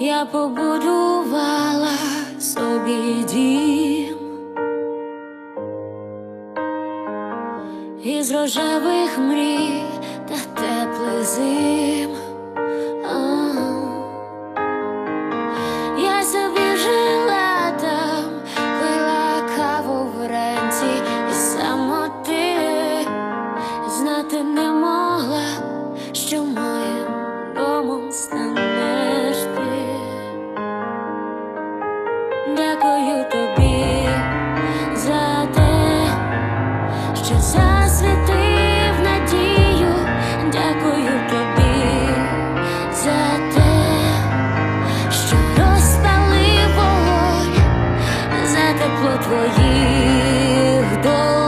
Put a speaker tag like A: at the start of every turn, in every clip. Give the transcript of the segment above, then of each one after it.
A: я побудувала собі дім. Із рожевих мрій та теплих зим. Я собі там, пила каву вранці. І самоти знати не могла, Дякую тобі за те, що засвітив надію. Дякую тобі за те, що розпалив вогонь за тепло твоїх долонь,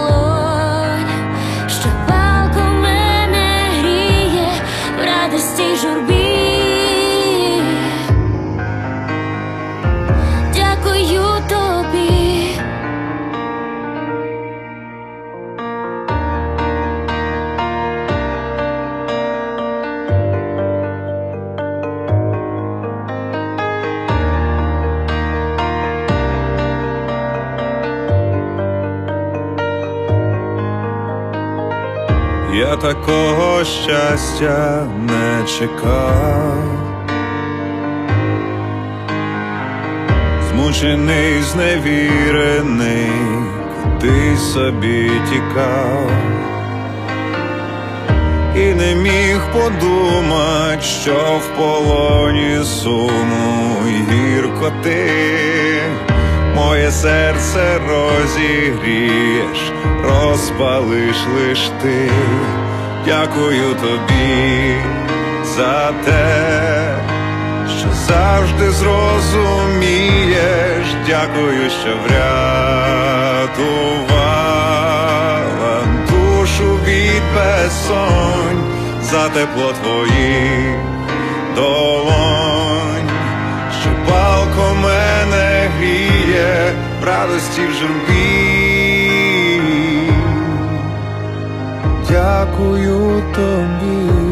B: Я такого щастя не чекав, змучений, зневірений, куди собі тікав, і не міг подумать, що в полоні суму гіркоти. Серце розігрієш, розпалиш лиш ти. Дякую тобі за те, що завжди зрозумієш. Дякую, що врятувала душу від безсонь за тепло твоїх долонь, що палко мене радості в журбі. Дякую тобі.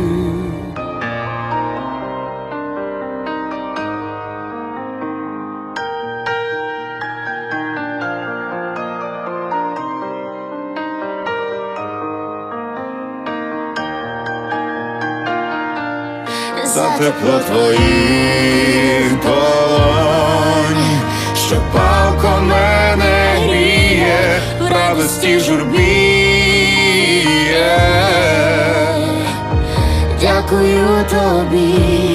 B: За тепло твоїх долонь, що палко радості журбі.
A: Дякую тобі.